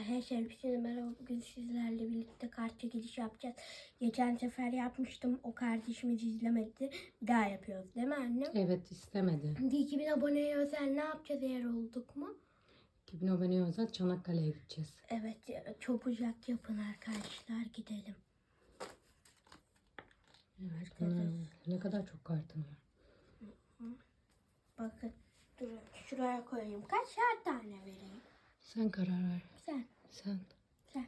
Arkadaşlar hepinize merhaba. Bugün sizlerle birlikte kart çekiliş yapacağız. Geçen sefer yapmıştım. O kardeşimiz izlemedi. Bir daha yapıyoruz değil mi annem? Evet istemedi. Şimdi 2000 aboneye özel ne yapacağız eğer olduk mu? 2000 abone özel Çanakkale'ye gideceğiz. Evet çabucak yapın arkadaşlar gidelim. Evet. Ne kadar çok kartın var. Bakın durun şuraya koyayım. Kaçar tane vereyim? Sen karar ver. Sen Sen sen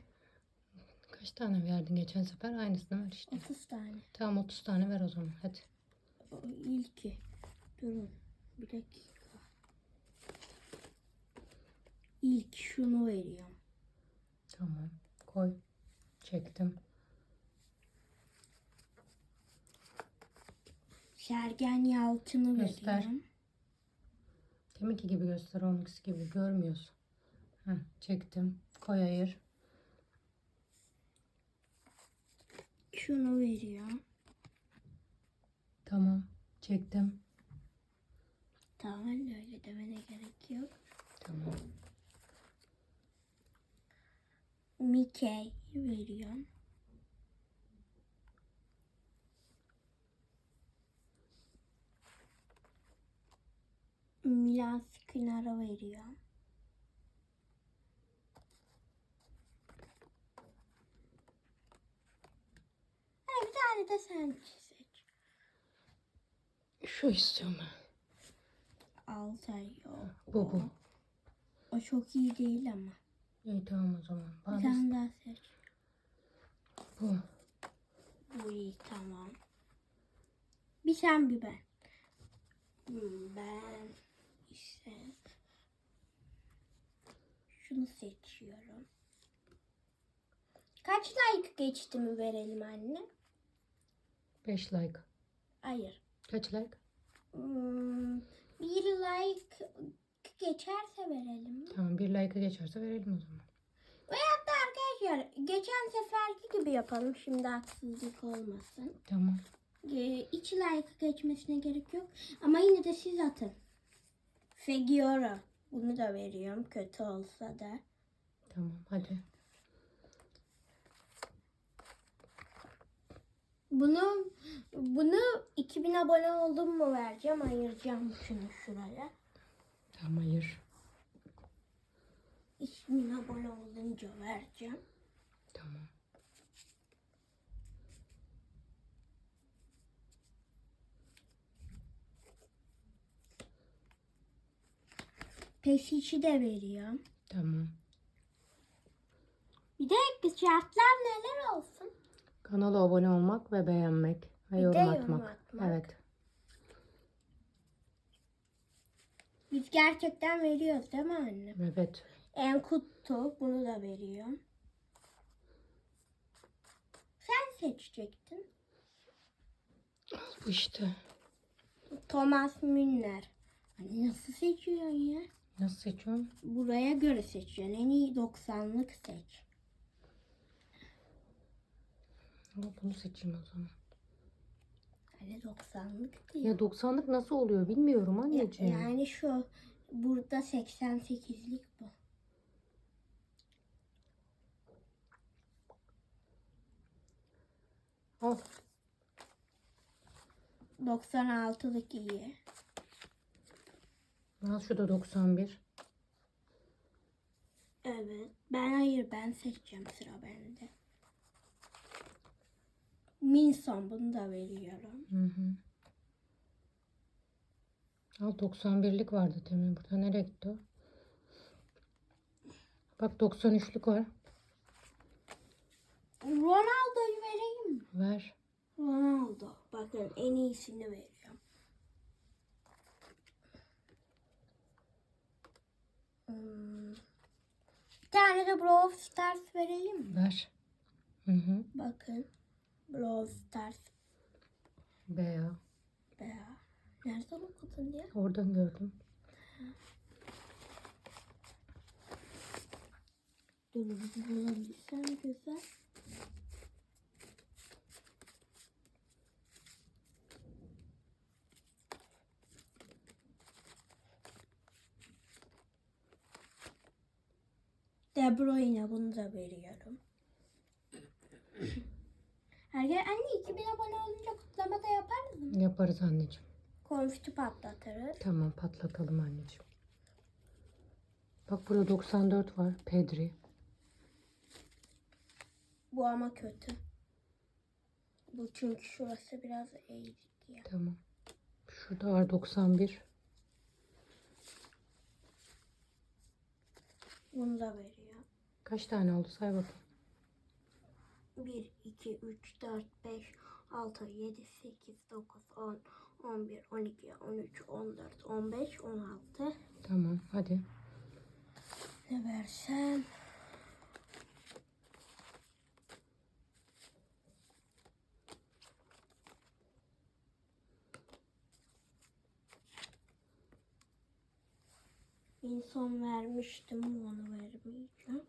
kaç tane verdin geçen sefer? Aynısını ver işte. 30 tane. Tamam 30 tane ver o zaman hadi. O ilki. Durun bir dakika. İlk şunu veriyorum. Tamam koy. Çektim. Sergen Yalçın'ı Göster. veriyorum. Deminki gibi göster onunkisi gibi görmüyorsun. Heh, çektim. Koy ayır. Şunu veriyorum. Tamam. Çektim. Tamam öyle demene gerek yok. Tamam. Mickey veriyorum. Milan Skriniar'a veriyorum. Hani bir tane de sen seç. Şu istiyorum ben. Altay yok. Bu bu. O çok iyi değil ama. İyi tamam o zaman. Bir Bana tane daha seç. bu. Bu iyi tamam. Bir sen bir ben. Hmm, Ben işte şunu seçiyorum. Kaç like geçti mi verelim anne? 5 like. Hayır. Kaç like? Hmm, bir like geçerse verelim. Tamam bir like'ı geçerse verelim o zaman. Veyahut da arkadaşlar geçen seferki gibi yapalım. Şimdi haksızlık olmasın. Tamam. Ee, İki like geçmesine gerek yok. Ama yine de siz atın. Fegiora. Bunu da veriyorum. Kötü olsa da. Tamam hadi. Bunu bunu 2000 abone oldum mu vereceğim. Ayıracağım şunu şuraya. Tamam hayır. 2000 abone olunca vereceğim. Tamam. Pesişi de veriyorum. Tamam. Bir de şartlar neler olsun? Kanala abone olmak ve beğenmek. Ve yorum yorum atmak. atmak. Evet. Biz gerçekten veriyoruz değil mi anne? Evet. En kuttu. Bunu da veriyorum. Sen seçecektin. Bu işte. Thomas Müller. Hani nasıl seçiyorsun ya? Nasıl seçiyorum? Buraya göre seçiyorsun. En iyi 90'lık seç. Ama bunu seçeyim o zaman. Hani 90'lık değil. Ya 90'lık nasıl oluyor bilmiyorum Ya- anneciğim. yani şu burada 88'lik bu. Al. 96'lık iyi. Al şu da 91. Evet. Ben hayır ben seçeceğim sıra bende. Minson bunu da veriyorum. Hı hı. Al 91'lik vardı demin burada. Nereye gitti o? Bak 93'lük var. Ronaldo'yu vereyim mi? Ver. Ronaldo. Bakın en iyisini veriyorum. Hmm. Bir tane de Brawl Stars verelim mi? Ver. Hı hı. Bakın. Brawl Stars. Veya. Be. Nereden okudun diye? Oradan gördüm. Dur bir bulabilsem güzel. De Bruyne bunu da veriyorum. Ergen anne 2000 abone olunca kutlama da yaparız mı? Yaparız anneciğim. Konfeti patlatırız. Tamam patlatalım anneciğim. Bak burada 94 var. Pedri. Bu ama kötü. Bu çünkü şurası biraz eğik ya. Tamam. Şurada var 91. Bunu da veriyor. Kaç tane oldu say bakayım. 1, 2, 3, 4, 5, 6, 7, 8, 9, 10, 11, 12, 13, 14, 15, 16. Tamam hadi. Ne versem? En son vermiştim onu vermeyeceğim.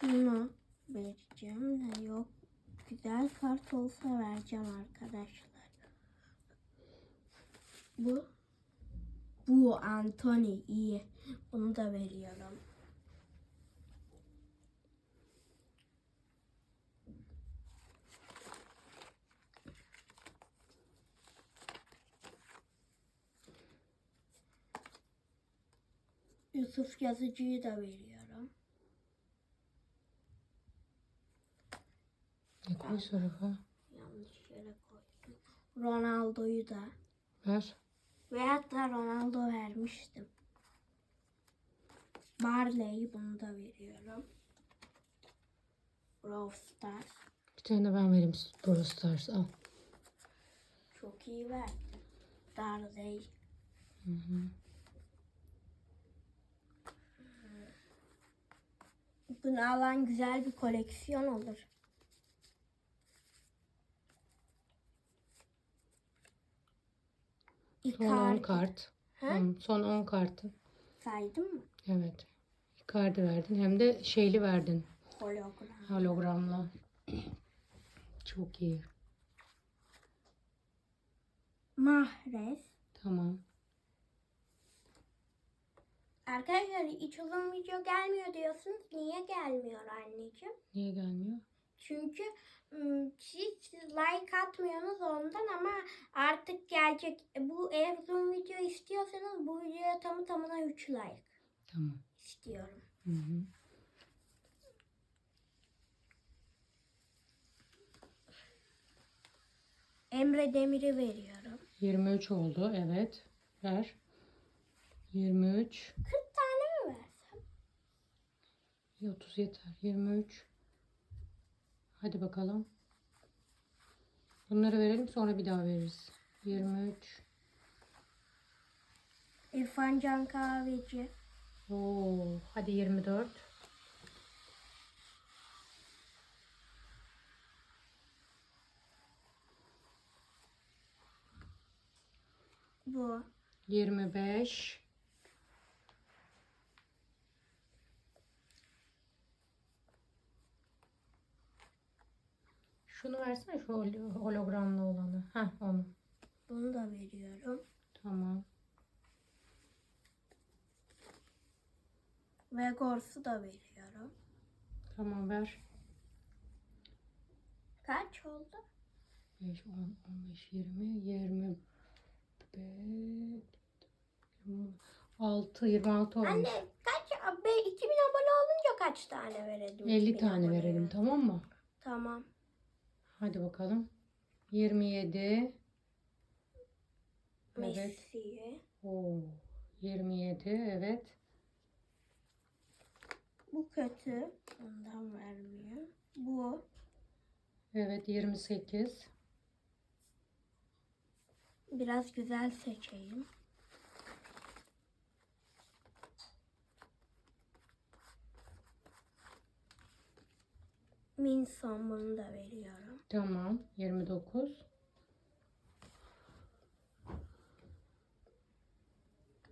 Şunu vereceğim de yok. Güzel kart olsa vereceğim arkadaşlar. Bu bu Anthony iyi. Bunu da veriyorum. Yusuf Yazıcı'yı da veriyorum. Koy tarafa. Yanlış yere koydum. Ronaldo'yu da. Ver. Ve hatta Ronaldo vermiştim. Barley bunu da veriyorum. Brawl Stars. Bir tane de ben vereyim Brawl Stars al. Çok iyi verdi. Darley. Hı hı. Bunu alan güzel bir koleksiyon olur. Son 10 Icardi. kart. Ha? On- Son 10 kartı. Saydım mı? Evet. Icardi verdin. Hem de şeyli verdin. Hologram. Hologramla. Çok iyi. Mahrez. Tamam. Arkadaşlar hiç uzun video gelmiyor diyorsunuz. Niye gelmiyor anneciğim? Niye gelmiyor? Çünkü siz like atmıyorsunuz ondan ama artık gelecek. Bu eğer uzun video istiyorsanız bu videoya tamı tamına 3 like Tamam. istiyorum. Hı hı. Emre Demir'i veriyorum. 23 oldu. Evet. Ver. 23. 40 tane mi versem? 30 yeter. 23. Hadi bakalım. Bunları verelim sonra bir daha veririz. 23. İrfan Can Kahveci. Oo, hadi 24. Bu. 25. Şunu versene şu hol- hologramlı olanı. Heh onu. Bunu da veriyorum. Tamam. Ve Gors'u da veriyorum. Tamam ver. Kaç oldu? 5, 10, 15, 20, 25, 26, 26 olmuş. Anne kaç? Be, 2000 abone olunca kaç tane verelim? 50 2000 tane verelim tamam mı? Tamam. Hadi bakalım. 27. Evet. Messi'ye. Oo, 27 evet. Bu kötü. Ondan vermiyor. Bu. Evet 28. Biraz güzel seçeyim. Min son bunu da veriyorum. Tamam. 29.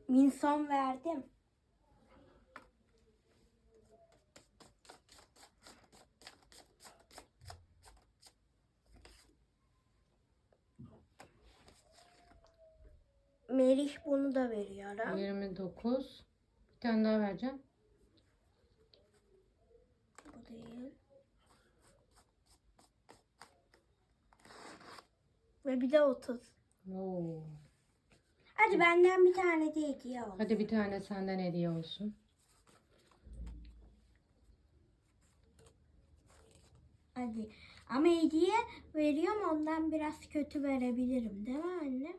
Min son verdim. Merih bunu da veriyorum. 29. Bir tane daha vereceğim. Bir de 30. Oo. Hadi benden bir tane de hediye olsun. Hadi bir tane senden hediye olsun. Hadi. Ama hediye veriyorum ondan biraz kötü verebilirim değil mi anne?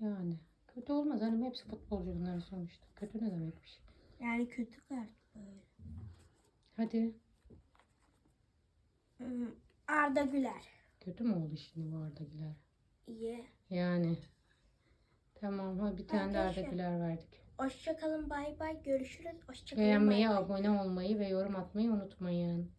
Yani kötü olmaz hanım hepsi futbolcu bunların sonuçta. Kötü ne demekmiş. Yani kötü kart böyle. Hadi. Hmm, Arda Güler. Kötü mü oldu şimdi bu Arda Güler? İyi. Yani. Tamam hadi bir tane de Arkadaşlar. Verdik. Hoşçakalın bay bay görüşürüz. Hoşçakalın Beğenmeyi, bay bay. abone olmayı ve yorum atmayı unutmayın.